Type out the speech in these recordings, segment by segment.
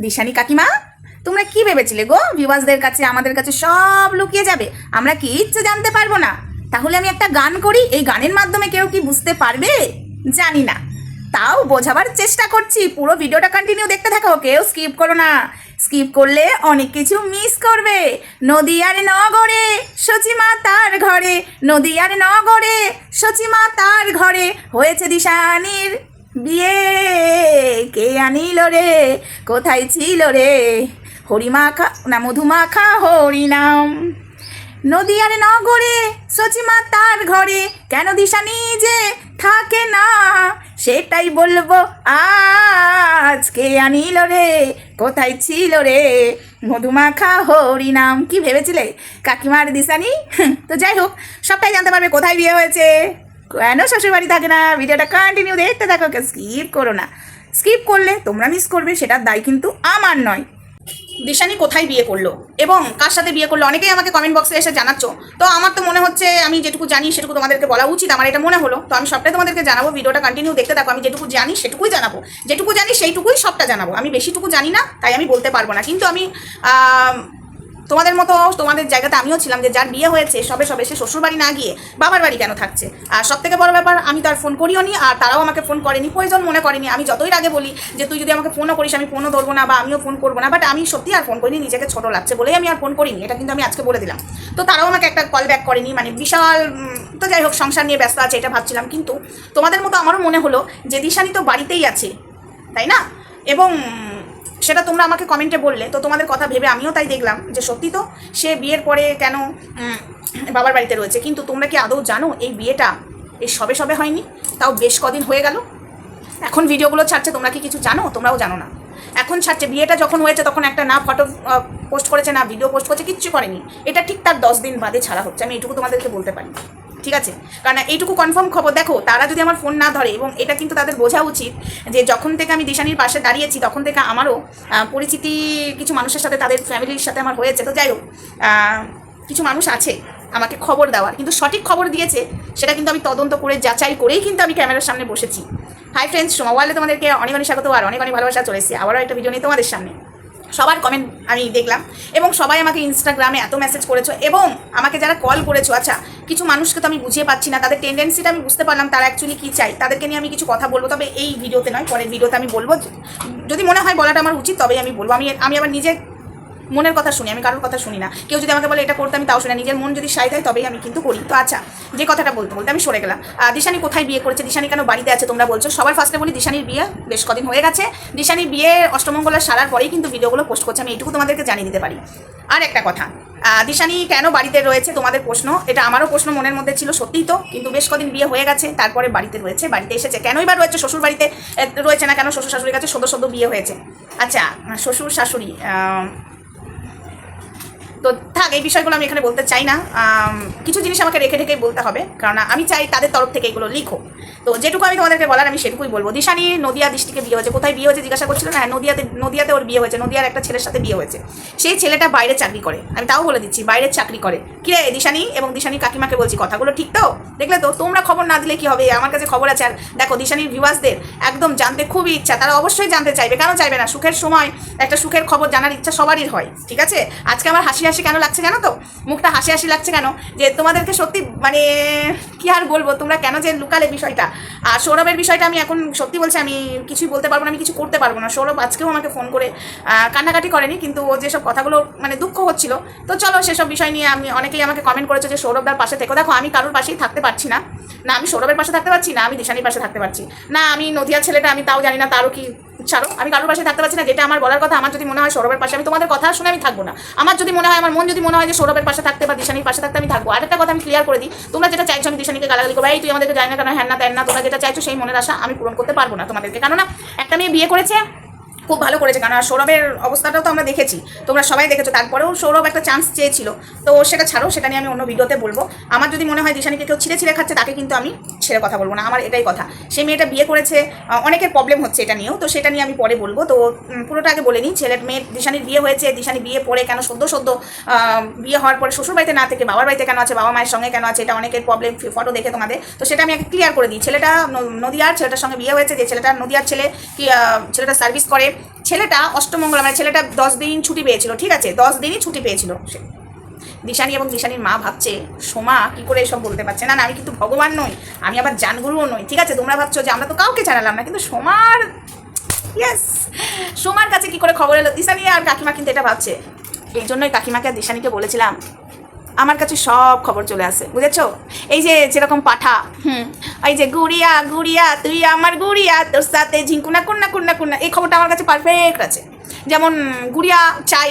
দিশানি কাকিমা, তোমরা কি ভেবেছিলে গো? ভিউয়ার্সদের কাছে, আমাদের কাছে সব লুকিয়ে যাবে। আমরা কি ইচ্ছে জানতে পারব না। তাহলে আমি একটা গান করি। এই গানের মাধ্যমে কেউ কি বুঝতে পারবে? জানি না। তাও বোঝাবার চেষ্টা করছি। পুরো ভিডিওটা কন্টিনিউ দেখতে থাকো। কেউ স্কিপ করো না। স্কিপ করলে অনেক কিছু মিস করবে। নদীয়ার নগরে সচিমা তার ঘরে, নদীয়ার নগরে সচিমা তার ঘরে হয়েছে দিশানির বিয়ে? কে আনিল রে? কোথায় ছিল রে? হরিমাখা, না, মধুমাখা হরিনাম। নদীয়ার নগরে সচিমা তার ঘরে। কেন দিশা নিজে থাকে না? সেটাই বলব আজকে আনিল রে? কোথায় ছিল রে? মধুমাখা হরিনাম। কি ভেবেছিলে? কাকিমার দিশানি? তো যাই হোক, সবটাই জানতে পারবে কোথায় বিয়ে হয়েছে। কেন শ্বশুর বাড়ি থাকে না? ভিডিওটা কন্টিনিউ দেখতে থাকো স্কিপ করো না। স্কিপ করলে তোমরা মিস করবে সেটার দায় কিন্তু আমার নয়। দিশানি কোথায় বিয়ে করল? এবং কার সাথে বিয়ে করল? অনেকেই আমাকে কমেন্ট বক্সে এসে জানাচ্ছ। তো আমার তো মনে হচ্ছে আমি যেটুকু জানি সেটুকু তোমাদেরকে বলা উচিত। আমার এটা মনে হলো। তো আমি সবটাই তোমাদেরকে জানাব। ভিডিওটা কন্টিনিউ দেখতে থাকো। আমি যেটুকু জানি সেটুকুই জানাব। যেটুকু জানি সেইটুকুই সবটা জানাব। আমি বেশিটুকু জানি না তাই আমি বলতে পারব না। কিন্তু আম, তোমাদের মতো তোমাদের জায়গাতে আমিও ছিলাম যে যার বিয়ে হয়েছে, সবে সবে সে শ্বশুর বাড়ি না গিয়ে বাবার বাড়ি কেন থাকছে? আর সব থেকে বড় ব্যাপার, আমি তার ফোন করিও নি, আর তারাও আমাকে ফোন করেনি, প্রয়োজন মনে করেনি। আমি যতই আগে বলি যে, তুই যদি আমাকে ফোনও করিস, আমি ফোনও ধরবো না বা আমিও ফোন করব না। বাট আমি সত্যি আর ফোন করিনি, নিজেকে ছোটো লাগছে বলেই আমি আর ফোন করিনি। এটা কিন্তু আমি আজকে বলে দিলাম। তো তারাও আমাকে একটা কল ব্যাক করেনি মানে বিশাল তো যাই হোক, সংসার নিয়ে ব্যস্ত আছে, এটা ভাবছিলাম। কিন্তু তোমাদের মতো আমারও মনে হলো যে, দিশানি তো বাড়িতেই আছে, তাই না? এবং সেটা তোমরা আমাকে কমেন্টে বললে। তো তোমাদের কথা ভেবে আমিও তাই দেখলাম যে সত্যি তো সে বিয়ের পরে কেন বাবার বাড়িতে রয়েছে। কিন্তু তোমরা কি আদৌ জানো এই বিয়েটা এই সবে সবে হয়নি? তাও বেশ কদিন হয়ে গেল। এখন ভিডিওগুলো ছাড়ছে, তোমরা কি কিছু জানো? তোমরাও জানো না। এখন ছাড়ছে, বিয়েটা যখন হয়েছে তখন একটা না ফটো পোস্ট করেছে, না ভিডিও পোস্ট করেছে, কিচ্ছু করেনি। এটা ঠিক তার দশ দিন বাদে ছাড়া হচ্ছে। আমি এইটুকু তোমাদেরকে বলতে পারি। ঠিক আছে? কারণ এইটুকু কনফার্ম খবর, দেখো, তারা যদি আমার ফোন না ধরে এবং এটা কিন্তু তাদের বোঝা উচিত যে যখন থেকে আমি দিশানির পাশে দাঁড়িয়েছি, তখন থেকে আমারও পরিচিতি কিছু মানুষের সাথে, তাদের ফ্যামিলির সাথে আমার হয়েছে। তো যাই হোক কিছু মানুষ আছে, আমাকে খবর দেওয়ার। কিন্তু সঠিক খবর দিয়েছে, সেটা কিন্তু আমি তদন্ত করে যাচাই করেই কিন্তু আমি ক্যামেরার সামনে বসেছি। হাই ফ্রেন্ডস সোমাওয়ালে তোমাদেরকে অনেক অনেক স্বাগত, আর অনেক অনেক ভালোবাসা চলেছে আবারও একটা ভিডিও নিয়ে তোমাদের সামনে। সবার কমেন্ট আমি দেখলাম এবং সবাই আমাকে ইনস্টাগ্রামে এত মেসেজ করেছ এবং আমাকে যারা কল করেছ আচ্ছা কিছু মানুষকে তো আমি বুঝিয়ে পাচ্ছি না, তাদের টেন্ডেন্সিটা আমি বুঝতে পারলাম তারা অ্যাকচুয়ালি কী চাই তাদেরকে নিয়ে আমি কিছু কথা বলব, তবে এই ভিডিওতে নয়, পরের ভিডিওতে আমি বলব। যদি মনে হয় বলাটা আমার উচিত, তবেই আমি বলব। আমি আমি আবার নিজে মনের কথা শুনি, আমি কারোর কথা শুনি না। কেউ যদি আমাকে বলে, এটা করতে আমি তাও শুনি। নিজের মন যদি সাই দেয়, তবেই আমি কিন্তু করি। তো আচ্ছা যে কথাটা বলতে বলতে আমি সরে গেলাম। দিশানি কোথায় বিয়ে করেছে? দিশানি কেন বাড়িতে আছে তোমরা বলছো? সবার ফার্স্টে বলি, দিশানির বিয়ে বেশ কদিন হয়ে গেছে। দিশানির বিয়ে অষ্টমঙ্গলার সারার পরেই কিন্তু ভিডিওগুলো পোস্ট করছে। আমি এইটুকু তোমাদেরকে জানিয়ে দিতে পারি। আর একটা কথা দিশানি কেন বাড়িতে রয়েছে তোমাদের প্রশ্ন? এটা আমারও প্রশ্ন মনের মধ্যে ছিল, সত্যিই তো। কিন্তু বেশ কদিন বিয়ে হয়ে গেছে, তারপরে বাড়িতে রয়েছে, বাড়িতে এসেছে। কেনই বা রয়েছে? শ্বশুর বাড়িতে রয়েছে না কেন? শ্বশুর শাশুড়ির কাছে সদ্য সদ্য বিয়ে হয়েছে। আচ্ছা শ্বশুর শাশুড়ি তো থাক, এই বিষয়গুলো আমি এখানে বলতে চাই না। কিছু জিনিস আমাকে রেখে রেখেই বলতে হবে কারণ আমি চাই তাদের তরফ থেকে এগুলো লিখো। তো যেটুকু আমি তোমাদেরকে বলার, আমি সেটুকুই বলব। দিশানি নদিয়া দৃষ্টিকে বিয়ে হয়েছে। কোথায় বিয়ে হয়েছে জিজ্ঞাসা করছিল না? হ্যাঁ নদিয়াতে নদিয়াতে ওর বিয়ে হয়েছে। নদিয়ার একটা ছেলের সাথে বিয়ে হয়েছে। সেই ছেলেটা বাইরে চাকরি করে। আমি তাও বলে দিচ্ছি, বাইরে চাকরি করে। কিরে দিশানি এবং দিশানি কাকিমাকে বলছি কথাগুলো ঠিক তো? দেখলে তো, তোমরা খবর না দিলে কি হবে? আমার কাছে খবর আছে। আর দেখো, দিশানির ভিউয়ার্সদের একদম জানতে খুবই ইচ্ছা। তারা অবশ্যই জানতে চাইবে। কেন চাইবে না? সুখের সময়, একটা সুখের খবর জানার ইচ্ছা সবারই হয়। ঠিক আছে? আজকে আমার হাসি হাসি কেন লাগছে জানো তো? মুখটা হাসি হাসি লাগছে কেন? যে তোমাদেরকে সত্যি মানে কি আর বলব? তোমরা কেন যে লুকালে বিষয়টা? আর সৌরভের বিষয়টা আমি এখন সত্যি বলছি, আমি কিছুই বলতে পারব না, আমি কিছু করতে পারব না। সৌরভ আজকেও আমাকে ফোন করে কান্নাকাটি করেনি, কিন্তু ও যেসব কথাগুলো মানে দুঃখ হচ্ছিল, তো চলো সেসব বিষয় নিয়ে আমি, অনেকেই আমাকে কমেন্ট করেছে যে সৌরভদার পাশে থেকে। দেখো, আমি কারোর পাশেই থাকতে পারছি না। না, আমি সৌরভের পাশে থাকতে পারছি, না, আমি দিশানির পাশে থাকতে পারছি। না, আমি নদিয়া ছেলেটা, আমি তাও জানি না, তারও কি ছাড়ো, আমি কারোর পাশে থাকতে পারছি না, যেটা আমার বলার কথা, আমার যদি মনে হয় সৌরভের পাশে, আমি তোমাদের কথা শুনে আমি থাকব না। আমার যদি মনে হয়, আমার মন যদি মনে হয় যে সৌরভের পাশে থাকতে বা দিশানির পাশে থাকতে আমি থাকব। আর একটা কথা আমি ক্লিয়ার করে দিই, তোমরা যেটা চাইছো আমি দিশানিকে গালাগালি করব। এই, তুই আমাদেরকে জানি না কেন, হ্যান না তেন না, তোমরা যেটা চাইছো সেই মনের আশা আমি পূরণ করতে পারব না তোমাদেরকে। কেননা, একটা মেয়ে বিয়ে করেছে খুব ভালো করেছে, কারণ সৌরভের অবস্থাটাও তো আমরা দেখেছি, তোমরা সবাই দেখেছ। তারপরেও সৌরভ একটা চান্স চেয়েছিল, তো সেটা ছাড়ো, সেটা নিয়ে আমি অন্য ভিডিওতে বলব। আমার যদি মনে হয় দিশানিকে কেউ ছিঁড়ে ছিঁড়ে খাচ্ছে, তাকে কিন্তু আমি ছেড়ে কথা বলব না, আমার এটাই কথা। সে মেয়েটা বিয়ে করেছে অনেকের প্রবলেম হচ্ছে এটা নিয়েও, তো সেটা নিয়ে আমি পরে বলব। তো পুরোটা আগে বলে নিই, ছেলের মেয়ে দিশানির বিয়ে হয়েছে, দিশানি বিয়ে পরে কেন সদ্য সদ্য বিয়ে হওয়ার পরে শ্বশুর বাড়িতে না থেকে বাবার বাড়িতে কেন আছে, বাবা মায়ের সঙ্গে কেন আছে, এটা অনেকের প্রবলেম ফটো দেখে তোমাদের। তো সেটা আমি ক্লিয়ার করে দিই, ছেলেটা নদিয়ার, ছেলেটার সঙ্গে বিয়ে হয়েছে, যে ছেলেটা নদিয়ার ছেলে কি ছেলেটা সার্ভিস করে ছেলেটা অষ্টমঙ্গলা মানে ছেলেটা দশ দিন ছুটি পেয়েছিল, ঠিক আছে? দশ দিনই ছুটি পেয়েছিল সে। দিশানি এবং দিশানির মা ভাবছে, সোমা কি করে এসব বলতে পারছে? না না, আমি কিন্তু ভগবান নই, আমি আবার জানগুরুও নই, ঠিক আছে? তোমরা ভাবছ যে আমরা তো কাউকে জানালাম না, কিন্তু সোমার ইয়েস সোমার কাছে কি করে খবর এলো? দিশানি আর কাকিমা কিন্তু এটা ভাবছে। এই জন্যই কাকিমাকে দিশানিকে বলেছিলাম আমার কাছে সব খবর চলে আসে বুঝেছ? এই যে যেরকম পাঠা হুম। এই যে গুড়িয়া গুড়িয়া তুই আমার গুড়িয়া তোর সাথে ঝিঙ্কুনা কুন্না কুন্না কুন্না এই খবরটা আমার কাছে পারফেক্ট আছে। যেমন গুড়িয়া চাই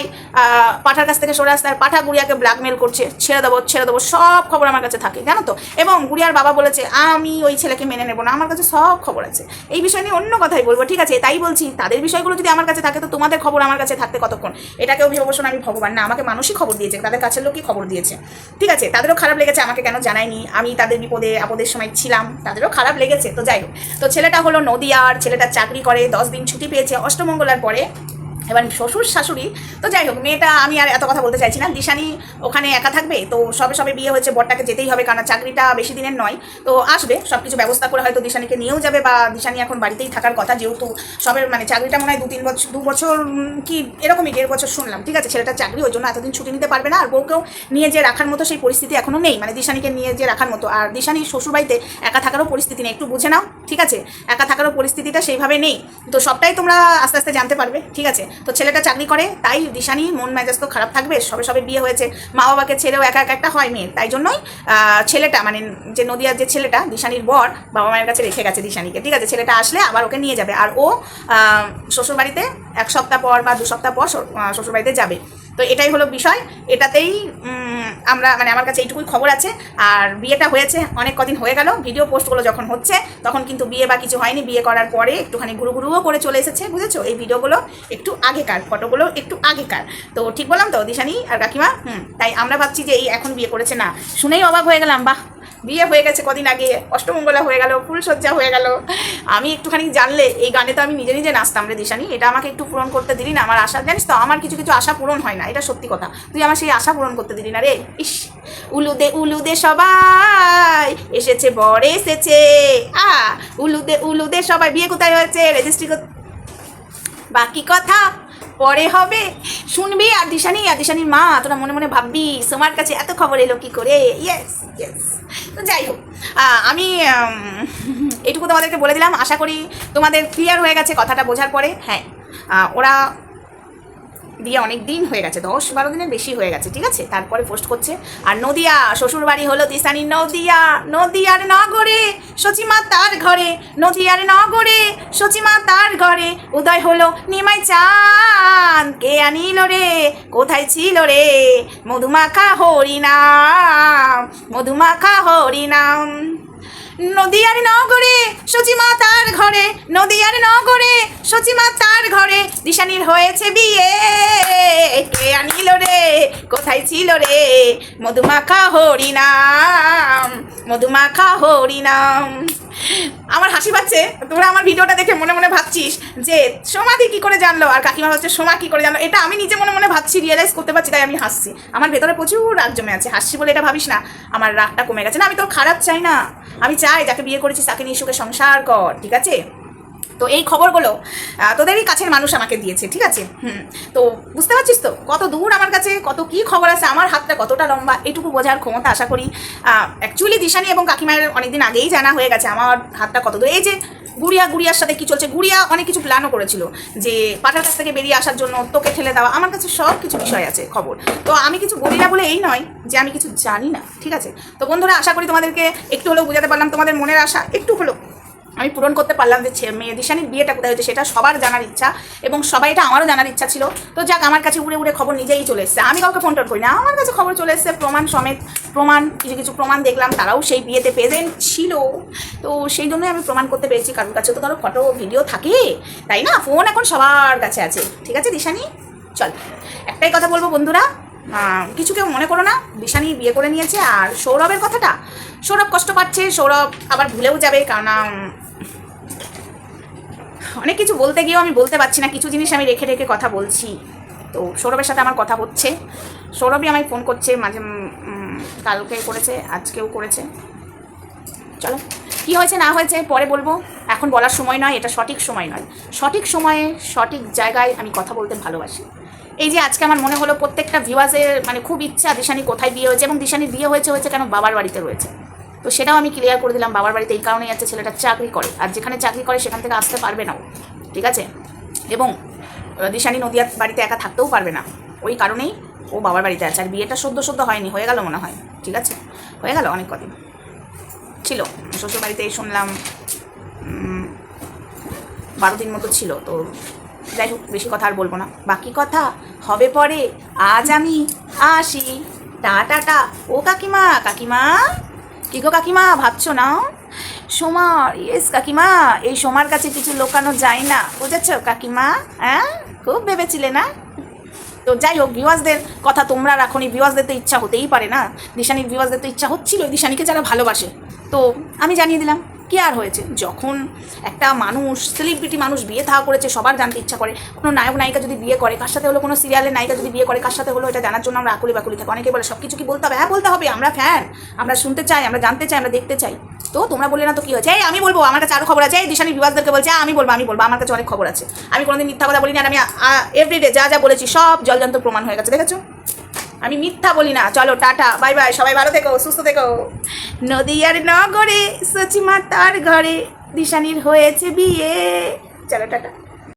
পাঠার কাছ থেকে সরে আসতে আর পাঠা গুড়িয়াকে ব্ল্যাকমেল করছে, ছেড়ে দেবো ছেড়ে দেবো, সব খবর আমার কাছে থাকে, জানো তো? এবং গুড়িয়ার বাবা বলেছে, আমি ওই ছেলেকে মেনে নেব না, আমার কাছে সব খবর আছে। এই বিষয় নিয়ে অন্য কথাই বলব, ঠিক আছে? তাই বলছি, তাদের বিষয়গুলো যদি আমার কাছে থাকে, তো তোমাদের খবর আমার কাছে থাকতে কতক্ষণ? এটাকেও ভেবে বসুন আমি ভগবান, না, আমাকে মানুষই খবর দিয়েছে, তাদের কাছের লোকই খবর দিয়েছে। ঠিক আছে? তাদেরও খারাপ লেগেছে, আমাকে কেন জানায়নি? আমি তাদের বিপদে, আপদের সময় ছিলাম, তাদেরও খারাপ লেগেছে, তো যাই হোক। তো ছেলেটা হলো নদিয়ার, ছেলেটা চাকরি করে, দশ দিন ছুটি পেয়েছে, অষ্টমঙ্গলার পরে এবার শ্বশুর শাশুড়ি, তো যাই হোক, মেয়েটা আমি আর এত কথা বলতে চাইছি না। দিশানি ওখানে একা থাকবে, তো সবে সবে বিয়ে হয়েছে, বরটাকে যেতেই হবে কারণ চাকরিটা বেশি দিনের নয়। তো আসবে সব কিছু ব্যবস্থা করে হয়তো দিশানিকে নিয়েও যাবে, বা দিশানি এখন বাড়িতেই থাকার কথা, যেহেতু সবে মানে চাকরিটা মনে হয় দু তিন বছর দু বছর কি এরকমই দেড় বছর শুনলাম, ঠিক আছে? ছেলেটার চাকরি, ওই জন্য এতদিন ছুটি নিতে পারবে না, আর বউকেও নিয়ে যে রাখার মতো সেই পরিস্থিতি এখনও নেই মানে দিশানিকে নিয়ে যে রাখার মতো। আর দিশানি শ্বশুরবাড়িতে একা থাকারও পরিস্থিতি নেই, একটু বুঝে নাও, ঠিক আছে? একা থাকারও পরিস্থিতিটা সেইভাবে নেই, তো সবটাই তোমরা আস্তে আস্তে জানতে পারবে, ঠিক আছে? তো ছেলেটা চাকরি করে, তাই দিশানি, মন মেজাজ তো খারাপ থাকবে, সবে সবে বিয়ে হয়েছে। মা বাবাকে ছেড়েও একা একা একটা হয় মেয়ে তাই জন্যই ছেলেটা মানে যে নদিয়ার যে ছেলেটা, দিশানির বর বাবা মায়ের কাছে রেখে গেছে দিশানিকে। ঠিক আছে, ছেলেটা আসলে আবার ওকে নিয়ে যাবে। আর ও শ্বশুরবাড়িতে এক সপ্তাহ পর বা দু সপ্তাহ পর শ্বশুরবাড়িতে যাবে। তো এটাই হলো বিষয়। এটাতেই আমরা মানে আমার কাছে এইটুকুই খবর আছে। আর বিয়েটা হয়েছে, অনেক কদিন হয়ে গেল। ভিডিও পোস্টগুলো যখন হচ্ছে, তখন কিন্তু বিয়ে বা কিছু হয়নি। বিয়ে করার পরে একটুখানি ঘুরু ঘুরুও করে চলে এসেছে, বুঝেছ? এই ভিডিওগুলো একটু আগেকার, ফটোগুলো একটু আগেকার। তো ঠিক বললাম তো, দিশানি আর কাকিমা? হুম, তাই আমরা ভাবছি যে এই এখন বিয়ে করেছে না। শুনেই অবাক হয়ে গেলাম, বাহ! বিয়ে হয়ে গেছে কদিন আগে, অষ্টমঙ্গলা হয়ে গেল ফুলসজ্জা হয়ে গেল। আমি একটুখানি জানলে, এই গানে তো আমি নিজে নিজে নাচতাম রে দিশানি। এটা আমাকে একটু পূরণ করতে দিলি না, আমার আশা, জানিস তো? আমার কিছু কিছু আশা পূরণ হয় না। এটা সত্যি কথা। তুই আমার সেই আশা পূরণ করতে দিলি না রে। ইস, উলুদে উলুদে সবাই এসেছে, বর এসেছে। আ, উলুদে উলুদে সবাই, বিয়ে কোথায় হয়েছে? রেজিস্ট্রি বাকি কথা পরে হবে। শুনবি আর দিশানি, আর দিশানির মা, তোরা মনে মনে ভাববি, সোমার কাছে এত খবর এলো কি করে? ইয়েস ইয়েস তো যাই হোক আমি এটুকু তোমাদেরকে বলে দিলাম। আশা করি তোমাদের ক্লিয়ার হয়ে গেছে কথাটা বোঝার পরে। হ্যাঁ ওরা বিয়ে অনেক দিন হয়ে গেছে, দশ বারো দিনের বেশি হয়ে গেছে, ঠিক আছে? তারপরে পোস্ট করছে, আর নদিয়া শ্বশুর বাড়ি হলো দিশানি নদিয়া, নদিয়ার নগরে সচিমা তার ঘরে, নদিয়ার নগরে সচিমা তার ঘরে, উদয় হলো নিমাই চাঁদ, কে আনিল রে, কোথায় ছিল রে? মধুমাখা হরিনাম মধুমাখা হরিনাম। নদিয়ার নগরে সচিমা তার ঘরে, নদিয়ার নগরে সচিমা তার ঘরে দিশানির হয়েছে বিয়ে। কে আনিল রে? কোথায় ছিল রে? মধুমাখা হরিনাম মধুমাখা হরিনাম। আমার হাসি পাচ্ছে। তোরা আমার ভিডিওটা দেখে মনে মনে ভাবছিস যে সোমাদি কি করে জানলো? আর কাকিমা হচ্ছে সোমা কি করে জানলো? এটা আমি নিজে মনে মনে ভাবছি রিয়েলাইজ করতে পারছি, তাই আমি হাসছি। আমার ভেতরে প্রচুর রাগ জমে আছে। হাসছি বলে এটা ভাবিস না, আমার রাগটা কমে গেছে। না, আমি তো খারাপ চাই না। আমি চাই, যাকে বিয়ে করেছি তাকে নিয়ে সুখে সংসার কর, ঠিক আছে? তো এই খবরগুলো তোদেরই কাছের মানুষ আমাকে দিয়েছে, ঠিক আছে? হুম। তো বুঝতে পারছিস তো? কত দূর আমার কাছে, কত কি খবর আছে, আমার হাতটা কতটা লম্বা, এটুকু বোঝার ক্ষমতা আশা করি অ্যাকচুয়ালি দিশানি এবং কাকিমায়ের অনেকদিন আগেই জানা হয়ে গেছে আমার হাতটা কত দূর। এই যে গুড়িয়া, গুড়িয়ার সাথে কি চলছে, গুড়িয়া অনেক কিছু প্ল্যানও করেছিল, যে পাঠার কাছ থেকে বেরিয়ে আসার জন্য তোকে ঠেলে দেওয়া, আমার কাছে সব কিছু বিষয় আছে, খবর। তো আমি কিছু বলি না বলে এই নয় যে আমি কিছু জানি না, ঠিক আছে? তো বন্ধুরা, আশা করি তোমাদেরকে একটু হলেও বোঝাতে পারলাম, তোমাদের মনের আশা একটু হলেও। আমি পূরণ করতে পারলাম যে মেয়ে দিশানির বিয়েটা কোথায় হয়েছে সেটা সবার জানার ইচ্ছা এবং সবাই এটা আমারও জানার ইচ্ছা ছিল। তো যাক, আমার কাছে উড়ে উড়ে খবর নিজেই চলে এসেছে। আমি কাউকে ফোন টোন করি না, আমার কাছে খবর চলে এসেছে, প্রমাণ সমেত প্রমাণ, কিছু কিছু প্রমাণ দেখলাম, তারাও সেই বিয়েতে প্রেজেন্ট ছিল। তো সেই জন্যই আমি প্রমাণ করতে পেরেছি কারোর কাছে। তো ধরো ফটো ভিডিও থাকে, তাই না? ফোন এখন সবার কাছে আছে। ঠিক আছে দিশানি? চল, একটাই কথা বলব বন্ধুরা কিছু কেউ মনে করো না, দিশানি বিয়ে করে নিয়েছে। আর সৌরভের কথাটা, সৌরভ কষ্ট পাচ্ছে, সৌরভ আবার ভুলেও যাবে কারণ অনেক কিছু বলতে গিয়েও আমি বলতে পারছি না, কিছু জিনিস আমি রেখে রেখে কথা বলছি। তো সৌরভের সাথে আমার কথা হচ্ছে। সৌরভই আমায় ফোন করছে, মাঝে কালকে করেছে, আজকেও করেছে। চলো, কি হয়েছে, না হয়েছে, পরে বলব। এখন বলার সময় নয়, এটা সঠিক সময় নয়। সঠিক সময়ে, সঠিক জায়গায় আমি কথা বলতে ভালোবাসি। এই যে আজকে আমার মনে হলো প্রত্যেকটা ভিউয়ার্সের মানে খুব ইচ্ছা দিশানি কোথায় বিয়ে হয়েছে এবং দিশানি বিয়ে হয়েছে হয়েছে কেন বাবার বাড়িতে রয়েছে। তো সেটাও আমি ক্লিয়ার করে দিলাম বাবার বাড়িতে এই কারণেই আছে ছেলেটা চাকরি করে। আর যেখানে চাকরি করে সেখান থেকে আসতে পারবে না ঠিক আছে? এবং দিশানি নদিয়ার বাড়িতে একা থাকতেও পারবে না। ওই কারণেই ও বাবার বাড়িতে আছে। আর বিয়েটা সদ্য সদ্য হয়নি, হয়ে গেল মনে হয়, ঠিক আছে? হয়ে গেল অনেক কদিন। ছিল, শ্বশুর বাড়িতেই শুনলাম বারো দিন মতো ছিল, তো যাই হোক, বেশি কথা আর বলব না। বাকি কথা হবে পরে, আজ আমি আসি। টা টা টা ও কাকিমা কাকিমা। কি গো কাকিমা, ভাবছ না? সোমার ইয়েস কাকিমা, এই সোমার কাছে কিছু লোকানো যায় না, বুঝেছ কাকিমা? হ্যাঁ? খুব ভেবেছিলে না? তো যাই হোক ভিউয়ার্সদের কথা তোমরা রাখো নি ভিউয়ার্সদের তো ইচ্ছা হতেই পারে না। দিশানির ভিউয়ার্সদের তো ইচ্ছা হচ্ছিল দিশানিকে যারা ভালোবাসে। তো আমি জানিয়ে দিলাম। কি আর হয়েছে? যখন একটা মানুষ সেলিব্রিটি মানুষ বিয়ে থাকা করেছে সবার জানতে ইচ্ছা করে কোনো নায়ক নায়িকা যদি বিয়ে করে কার সাথে হলো কোনো সিরিয়ালের নায়িকা যদি বিয়ে করে কার সাথে হলো এটা জানার জন্য আমরা আকুলি বাকুলি থাকি। অনেকে বলে সব কিছু কি বলতে হবে? হ্যাঁ বলতে হবে আমরা ফ্যান আমরা শুনতে চাই আমরা জানতে চাই আমরা দেখতে চাই। তো তোমরা বললে না তো কি হয়েছে? এই আমি বলব আমার কাছে আরও খবর আছে। এই দিশানি বিভাসদেরকে বলছে "হ্যাঁ, আমি বলব আমি বলব আমার কাছে অনেক খবর আছে। আমি কোনোদিন মিথ্যা কথা বলিনি আর আমি এভরিডে যা যা বলেছি সব জলজন্ত প্রমাণ হয়ে গেছে দেখেছ? আমি মিথ্যা বলি না। চলো, টাটা বাই বাই সবাই ভালো থেকো, সুস্থ থেকো। নদীয়ার নগরে সচিমা তার ঘরে, দিশানির হয়েছে বিয়ে। চলো, টাটা।